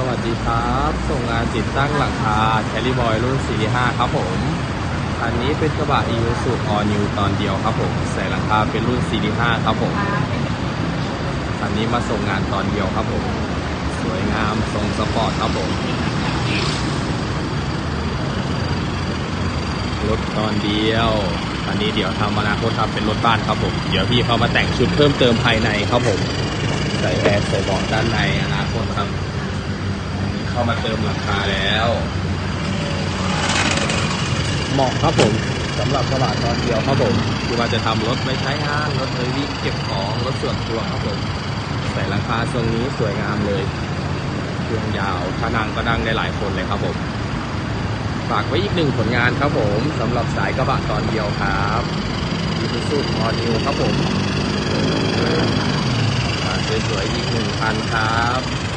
สวัสดีครับ ส่งงานติดตั้งหลังคาแคลิบอยรุ่น 45 ครับผมอันนี้เป็นกระบะ e ี u สูตรออนิวตอนเดียวครับผม ใส่หลังคาเป็นรุ่น 45 ครับผมอันนี้มาส่งงานตอนเดียวครับผม สวยงามทรงสปอร์ตครับผม รถตอนเดียวอันนี้เดี๋ยวทำอนาคตทำเป็นรถบ้านครับผม เดี๋ยวพี่เขามาแต่งชุดเพิ่มเติมภายในครับผม ใส่แอร์ใส่เบาะด้านในอนาคตครับ เข้ามาเติมหลังคาแล้วเหมาะครับผมสำหรับกระบะตอนเดียวครับผมคือว่าจะทำรถไว้ใช้งานรถเลยวิ่งเก็บของรถส่วนตัวครับผมใส่หลังคาทรงนี้สวยงามเลยเครื่องยาวถ้านั่งก็นั่งได้หลายคนเลยครับผมฝากไว้อีกหนึ่งผลงานครับผมสำหรับสายกระบะตอนเดียวครับอีซูซูออนิวครับผมมาสวยๆอีกหนึ่งพันครับ